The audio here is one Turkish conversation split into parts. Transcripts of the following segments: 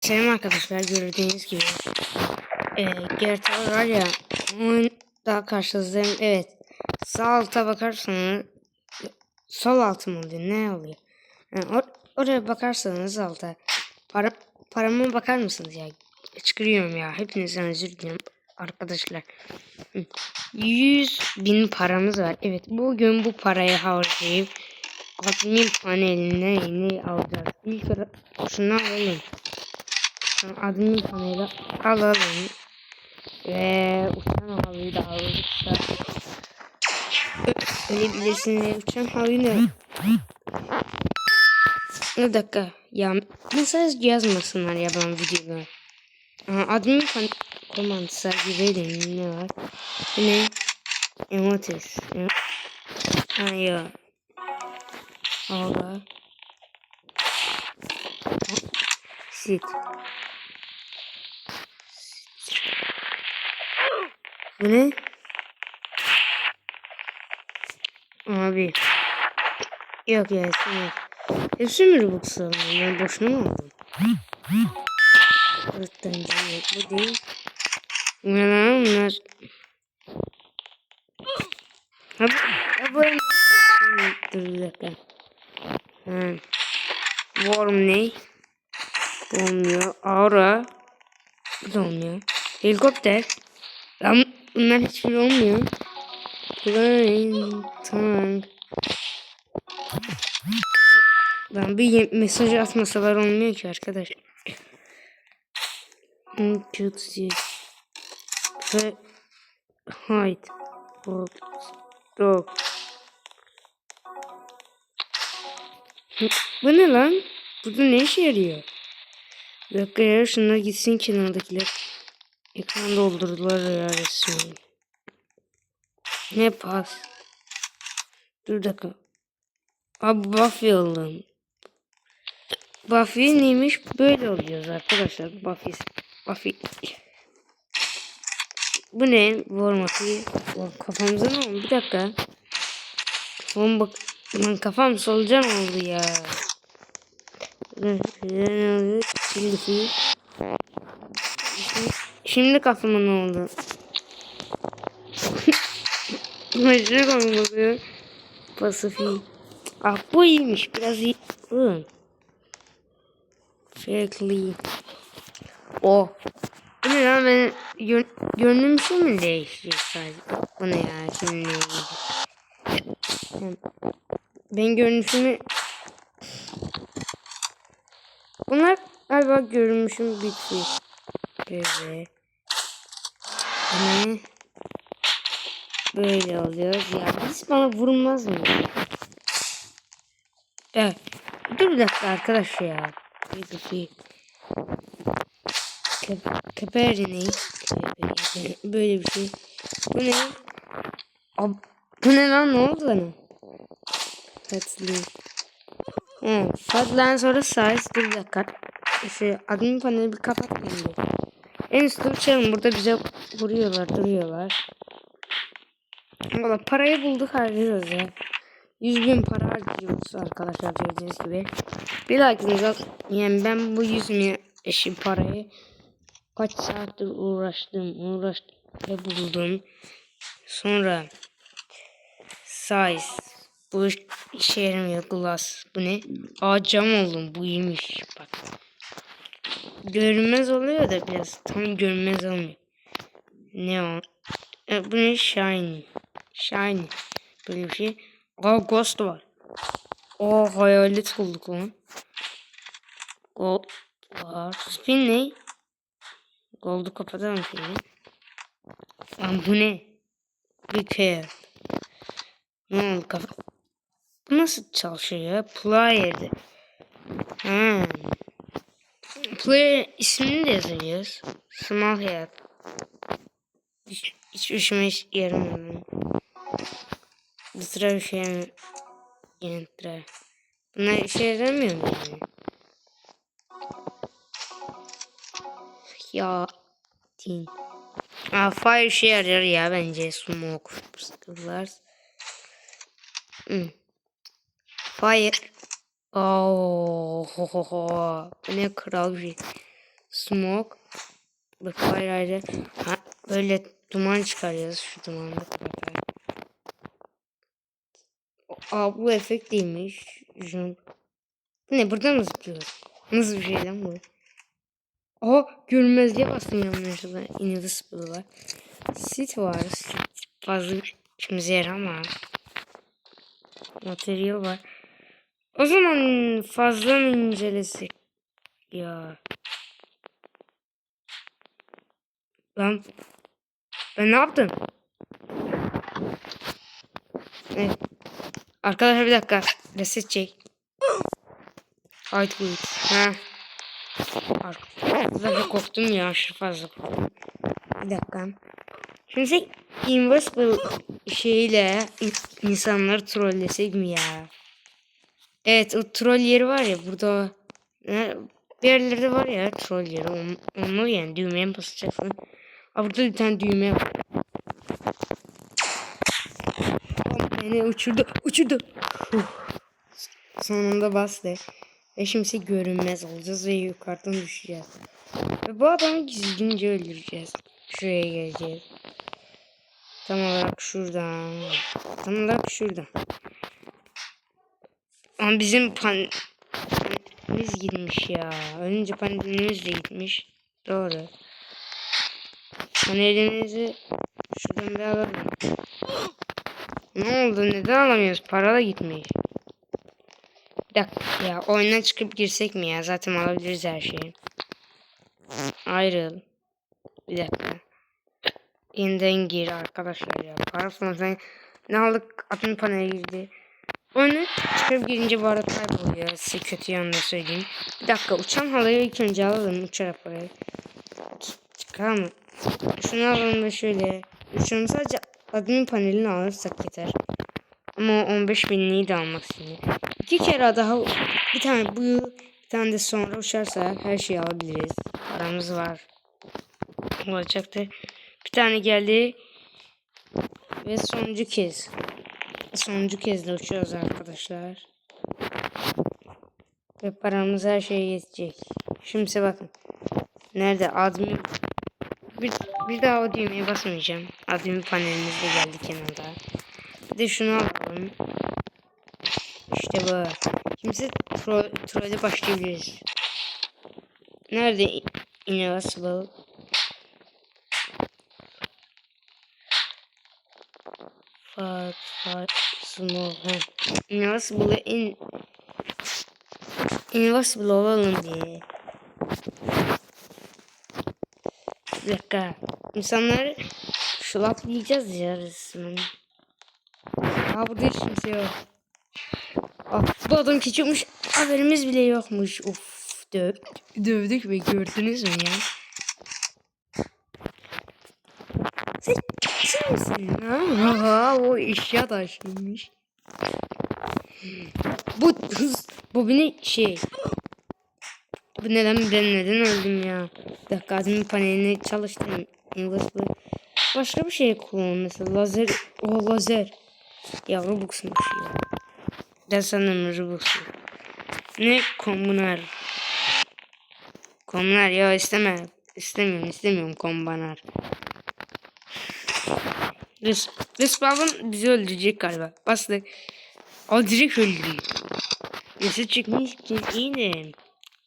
Selam arkadaşlar gördüğünüz gibi e, GTA var ya onun daha karşınızdayım. Evet sağ alta bakarsanız sol altı mı oluyor ne oluyor? Yani or- oraya bakarsanız alta para, parama bakar mısınız ya? Çıkıyorum ya hepinizden özür dilerim arkadaşlar. Hı. 100 bin paramız var. Evet bugün bu parayı harcayıp admin paneline yeni alacağız. İlk şunu alalım. Admin paneli alalım. Ve uçan havayı da alırsa öyle bilirsiniz uçan havayı da bir dakika ya mesaj yazmasınlar ya ben videoda. Admin pan komandısı gibi ne var? Ne? Emotes. Ha yok. Orada. Sit. Bu ne? Abi. Yok ya yok. Hepsi mi Robux aldım? Ben boşuna mı aldım? Dörtten yok. Bu değil. Bu ne lan bunlar? Ha bu, ha bu Dur bir dakika. Ha. Worm ne? Olmuyor. Aura. Bu da olmuyor. Helikopter. Lan bunlar hiçbiri olmuyor. Blind tank. Lan bir mesaj atmasalar olmuyor ki arkadaş. Cutsy. Ve hide. Hold. Dog. Bu ne lan? Burada ne işe yarıyor? Bir dakika ya şunlar gitsin kenardakiler. Ekran doldurdular ya resmen. Ne pas? Dur dakika. Abi Buffy aldım. Buffy neymiş? Böyle oluyoruz arkadaşlar. Buffy. Buffy. Bu ne? Vurması. Kafamıza ne oldu? Bir dakika. Kafam bak. Lan kafam solucan oldu ya. Şimdi Şimdi kafama ne oldu? Komik oluyor. Pasifik. Ah bu iyiymiş. Biraz iyi. Fake'li. Oh. Bu ne lan ben gör, görünüm şey mi değişecek sadece? Bu ne ya? Şimdi Ben görünüşümü Bunlar galiba görünmüşüm bitti. Böyle. Ne? Böyle oluyoruz ya. Hiç bana vurulmaz mı? Evet. Dur bir dakika arkadaş ya. Bir dakika. Keperini. Böyle bir şey. Bu ne? Ab bu ne lan ne oldu bana? Tatlı. Hı, Fadlan sonra size dur bir dakika. Şu admin paneli bir kapatmayayım bir. En uçalım. Burada bize vuruyorlar, duruyorlar. Valla parayı bulduk harcıyoruz ya. 100 bin para harcıyoruz arkadaşlar gördüğünüz gibi. Bir like'ınıza yani ben bu 100 bin eşi parayı kaç saattir uğraştım uğraştım ve buldum. Sonra size bu işe yaramıyor glass. Bu ne? Aa cam oldum. Bu iyiymiş. Bak. Görünmez oluyor da biraz. Tam görünmez olmuyor. Ne o? E, bu ne? Shiny. Shiny. Böyle bir şey. Aa ghost var. O hayalet bulduk lan. Gold var. Spin ne? Gold'u kapatalım şimdi. Lan bu ne? Repair. Ne oldu kafa? Bu nasıl çalışıyor ya? Player'de. Hmm. Player ismini de yazacağız. Small head. Hiç, hiç işime hiç yaramıyor. Bu sıra bir şey mi? Enter. Bunlar işe yaramıyor mu yani? Ya. Din. Aa, fire işe yarar ya bence. Smoke. Sıkırlar. Hmm. Fire. Oh, ne kral bir şey. Smoke. Bak ayrı ayrı. Ha, böyle duman çıkarıyoruz. Şu kapatalım. Aa bu efekt değilmiş. Jump. Ne buradan mı zıplıyoruz? Nasıl bir şey lan bu? Aa görünmezliğe bastım yanlışlıkla. Invisible var. Sit var. Sit fazla işimize yaramaz. Materyal var. O zaman fazla mı incelesek? Ya. Lan. Ben ne yaptım? Evet. Arkadaşlar bir dakika. Reset çek. Haydi buyur. Ha. Arkadaşlar korktum ya. Aşırı fazla korktum. Bir dakika. Şimdi invisible şeyle in- insanları trollesek mi ya? Evet o troll yeri var ya burada. Bir yerlerde var ya troll yeri. Onu, onu yani düğmeye basacaksın. Aa, burada bir tane düğme var. Beni uçurdu. Uçurdu. Sonunda bastı. Ve şimdi görünmez olacağız ve yukarıdan düşeceğiz. Ve bu adamı gizlice öldüreceğiz. Şuraya geleceğiz. Tam olarak şuradan. Tam olarak şuradan. Ama bizim pan panelimiz gitmiş ya. Önce panelimiz de gitmiş. Doğru. Panelimizi şuradan bir alalım. Ne oldu? Neden alamıyoruz? Para da gitmiş. Bir dakika ya. Oyuna çıkıp girsek mi ya? Zaten alabiliriz her şeyi. Ayrıl. Bir dakika. Yeniden gir arkadaşlar ya. Para falan ne aldık? Atın paneli girdi. Oyunu çıkıp girince bu arada kayboluyor. Size kötü yanında söyleyeyim. Bir dakika uçan halayı ilk önce alalım. Uçarak parayı. Çıkar mı? Şunu alalım da şöyle. Şunu sadece admin panelini alırsak yeter. Ama 15 binliği de almak şimdi. İki kere daha bir tane bu yıl bir tane de sonra uçarsa her şeyi alabiliriz. Paramız var. Olacaktır. Bir tane geldi. Ve sonuncu kez. Sonuncu kez de uçuyoruz arkadaşlar. Ve paramız her şeye yetecek. Şimdi bakın. Nerede admin bir, bir daha o düğmeye basmayacağım. Admin panelimiz de geldi kenarda. Bir de şunu alalım. İşte bu. Kimse tro trolle başlayabiliriz. Nerede i- Fat fat small. Invisible in Invisible olalım diye. Bir dakika. İnsanları şulaplayacağız ya resmen. Aa burada hiç kimse yok. Aa, bu adam keçiyormuş. Haberimiz bile yokmuş. Of döv dövdük ve gördünüz mü ya? Sen kimsin misin? Ha? O eşya taşıymış. Bu hız, bu beni şey. Bu neden ben neden öldüm ya? Bir dakika admin panelini çalıştırayım. Invisible. Başka bir şey kullan mesela lazer. O lazer. Ya Robux'muş ya. Ben sanırım Robux'u. Ne kombunar. Kombunar ya isteme. İstemiyorum istemiyorum kombanar. Res Respawn bizi öldürecek galiba. Bastık. O direkt öldürüyor. Nesi çıkmış ki iyiydi.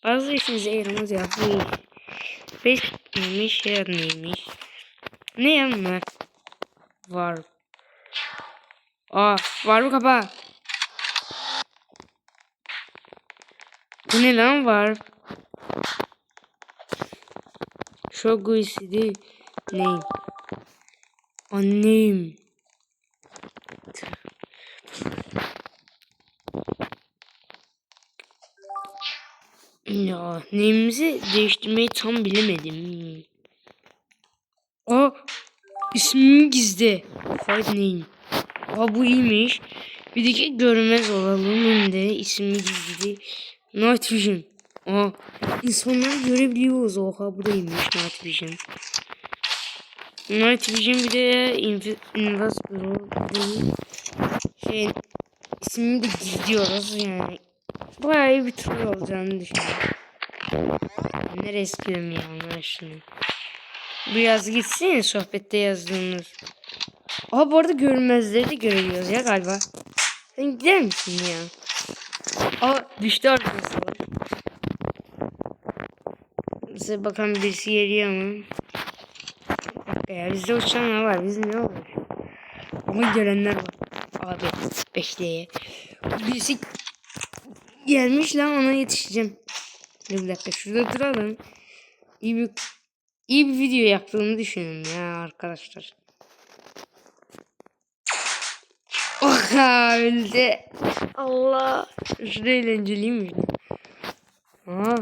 Bazı işimize yaramaz ya. Bu iş. Beş neymiş ya neymiş. Ne yanma? Var. Aa var mı kapa? Bu ne lan var? Çok güçlü. Ne? Annem. Ya neyimizi değiştirmeyi tam bilemedim. Aa ismimi gizli. Fight name. Aa bu iyiymiş. Bir de ki görmez olalım hem de ismimi gizli. Night Vision. Aa insanları görebiliyoruz. Oha bu da iyiymiş Night Vision. Night Vision bir de Invi- Invisible şey ismini de gizliyoruz yani. Bayağı iyi bir troll olacağını düşünüyorum. Nereye istiyorum ya Allah aşkına. Bu yaz gitsin sohbette yazdığımız. Aha bu arada görünmezleri de görebiliyoruz ya galiba. Sen gider misin ya? Aa düştü arkadaşlar. Bize bakan birisi geliyor mu? Dakika ya bizde uçanlar var. Biz ne olur? Ama görenler var. Abi bekleye. Birisi gelmiş lan ona yetişeceğim. Bir dakika şurada duralım. İyi bir iyi bir video yaptığımı düşünün ya arkadaşlar. Oha öldü. Allah. Şurada eğlenceliymiş. Aa.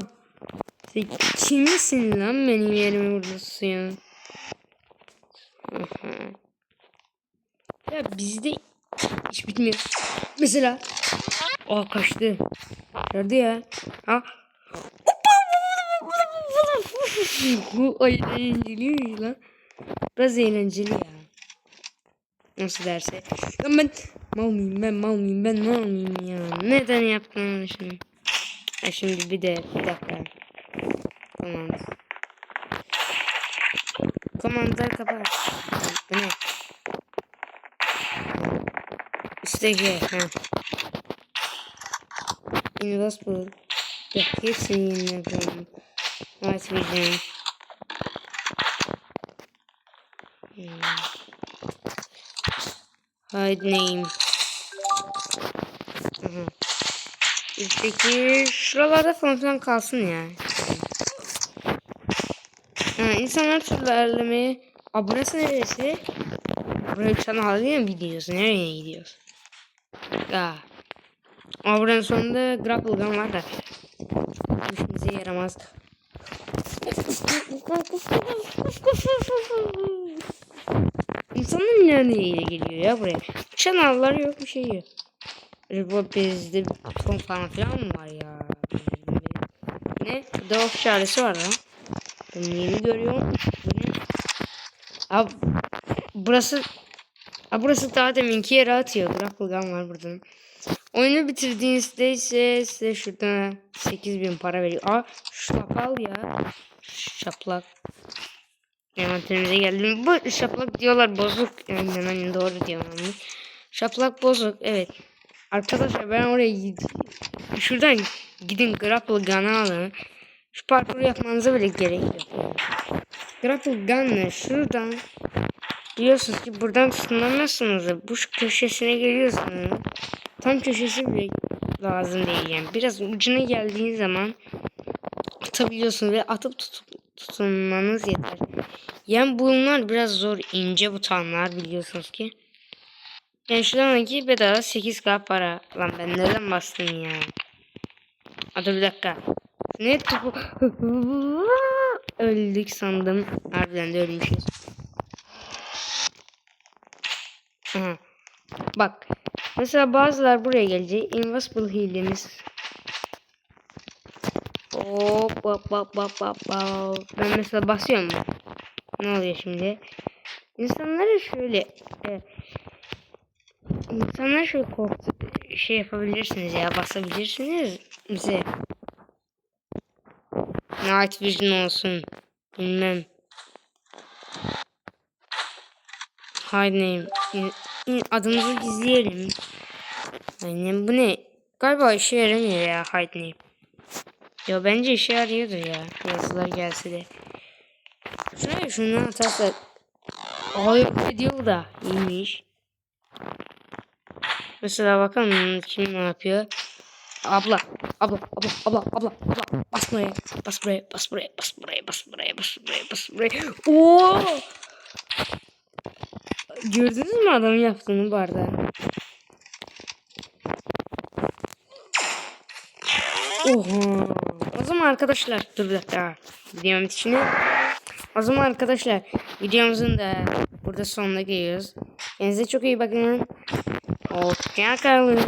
Sen kimsin lan benim yerime burada tutuyorsun? Ya bizde iş bitmiyor. Mesela. Aa kaçtı. Nerede ya? Ha? Ay eğlenceliymiş lan. Biraz eğlenceli ya. Nasıl derse. Ya ben mal mıyım ben mal mıyım ben mal mıyım ya. Neden yaptın onu şimdi? Ha şimdi bir de bir dakika. Tamam. Komandayı kapat. Bu ne? İsteki. Ha. Invisible. Ya hepsini yeni yapıyorum. Açmayacağım. Hmm. Hide name. Aha. Peki şuralarda falan kalsın ya. Ha, insanlar türlerlemeye abonesi neresi? Bir tane halı mı gidiyoruz? Nereye gidiyoruz? Ya. Buranın sonunda grapple gun var da. İşimize yaramaz. İnsanlar nereye geliyor ya buraya? Çanallar yok bir şey yok. Bu bizde ton falan filan mı var ya? Ne? Dog çaresi var lan. Ben yeni görüyorum. Abi burası Abi burası daha deminki yere atıyor. Grapple gun var burada. Oyunu bitirdiğinizde ise size şuradan 8000 para veriyor. Aa şapal ya. Şaplak. Envanterimize geldim. Bu şaplak diyorlar bozuk. Yani hani doğru diyorum. Şaplak bozuk. Evet. Arkadaşlar ben oraya gideyim. Şuradan gidin grapple gun'ı alın. Şu parkuru yapmanıza bile gerek yok. Grapple gun'la şuradan biliyorsunuz ki buradan tutunamazsınız. Bu köşesine geliyorsunuz. Tam köşesi bile lazım değil yani. Biraz ucuna geldiğin zaman atabiliyorsunuz ve atıp tutup tutunmanız yeter. Yani bunlar biraz zor ince butonlar biliyorsunuz ki. Yani şuradan ki bedava 8k para. Lan ben neden bastım ya? Hadi bir dakika. Ne topu? Öldük sandım. Harbiden de ölmüşüz. Aha. Bak. Mesela bazılar buraya gelecek. Invisible hilemiz. Hop hop hop hop hop. Ben mesela basıyorum. Ne oluyor şimdi? İnsanlara şöyle e, insanlara şöyle korktu şey yapabilirsiniz ya basabilirsiniz bize. Night Vision olsun. Bilmem. İn- Adımızı gizleyelim. Aynen bu ne? Galiba işe yaramıyor ya hide name. Yo bence işe yarıyordur ya. Yazılar gelse de. Şuraya şundan atarsak. Ay ediyor da iyiymiş. Mesela bakalım kim ne yapıyor. Abla, abla, abla, abla, abla, abla. Bas buraya, bas buraya, bas buraya, bas buraya, bas buraya, bas buraya, bas buraya. Oo! Gördünüz mü adamın yaptığını bu arada? Oha. O zaman arkadaşlar dur bir dakika. Videomun içine. O zaman arkadaşlar videomuzun da burada sonuna geliyoruz. Kendinize çok iyi bakın. Hoşçakalın.